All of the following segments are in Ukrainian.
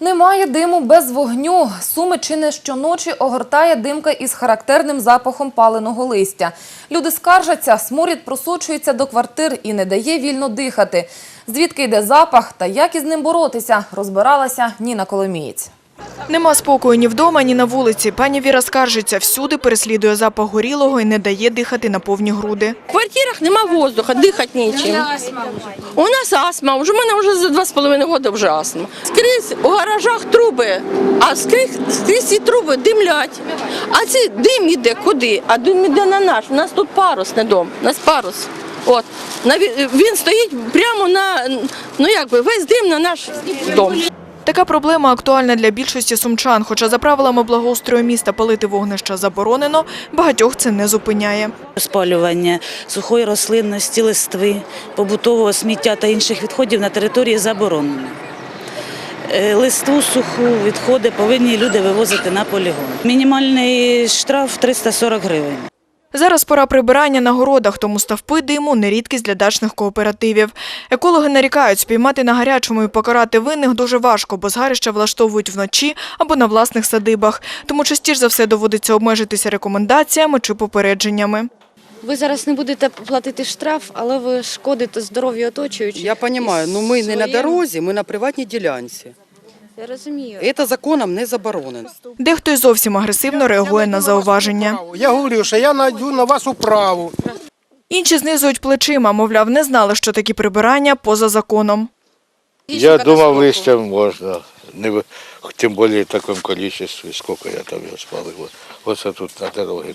Немає диму без вогню. Сумичини щоночі огортає димка із характерним запахом паленого листя. Люди скаржаться, сморід просочується до квартир і не дає вільно дихати. Звідки йде запах та як із ним боротися, розбиралася Ніна Коломієць. Нема спокою ні вдома, ні на вулиці. Пані Віра скаржиться, всюди переслідує запах горілого і не дає дихати на повні груди. В квартирах нема воздуха, дихати нічим. У нас астма, в мене вже за два з половиною роки вже астма. Скрізь у гаражах труби, а скрізь, скрізь ці труби димлять. А цей дим іде куди? А дим іде на наш. У нас тут парусний дом, у нас парус. От. Він стоїть прямо на, ну якби, весь дим на наш дом. Така проблема актуальна для більшості сумчан. Хоча за правилами благоустрою міста палити вогнища заборонено, багатьох це не зупиняє. Спалювання сухої рослинності, листви, побутового сміття та інших відходів на території заборонено. Е, Листву суху відходи повинні люди вивозити на полігон. Мінімальний штраф 340 гривень. Зараз пора прибирання на городах, тому ставпи диму – не рідкість для дачних кооперативів. Екологи нарікають, спіймати на гарячому і покарати винних дуже важко, бо згарища влаштовують вночі або на власних садибах. Тому частіше за все доводиться обмежитися рекомендаціями чи попередженнями. Ви зараз не будете платити штраф, але ви шкодите здоров'ю оточуючих. Я І но ми не на дорозі, ми на приватній ділянці. Я розумію. Це законом не заборонено. Дехто й зовсім агресивно реагує на зауваження. Я говорю, що я найду на вас управу. Інші знизують плечима, мовляв, не знали, що такі прибирання поза законом. Я думав, листям можна. Не, в- тим більше в такому кількості, скільки я там його спалив. Оце тут на дорогі.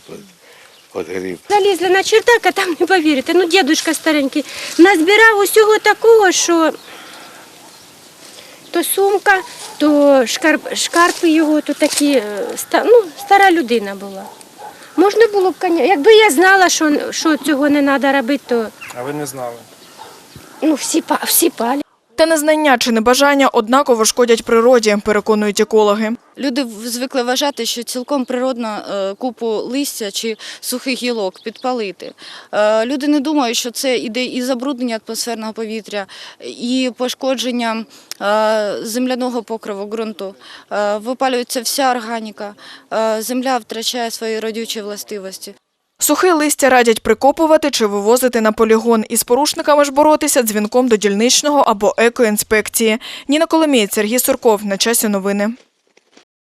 От. Залізли на чердак, а там не повірите. Ну, дідусь старенький назбирав усього такого, що то сумка, то шкарп, шкарпи його, то такі, е, ну, стара людина була. Можна було б. Якби я знала, що, що цього не треба робити, то А ви не знали. ну, всі, всі палі. Та незнання чи небажання однаково шкодять природі, переконують екологи. Люди звикли вважати, що цілком природно е, купу листя чи сухих гілок підпалити. Е, Люди не думають, що це іде і забруднення атмосферного повітря, і пошкодження е, земляного покриву ґрунту. Випалюється вся органіка, земля втрачає свої родючі властивості. Сухе листя радять прикопувати чи вивозити на полігон. Із порушниками ж боротися дзвінком до дільничного або екоінспекції. Ніна Коломієць, Сергій Сурков. На часі новини.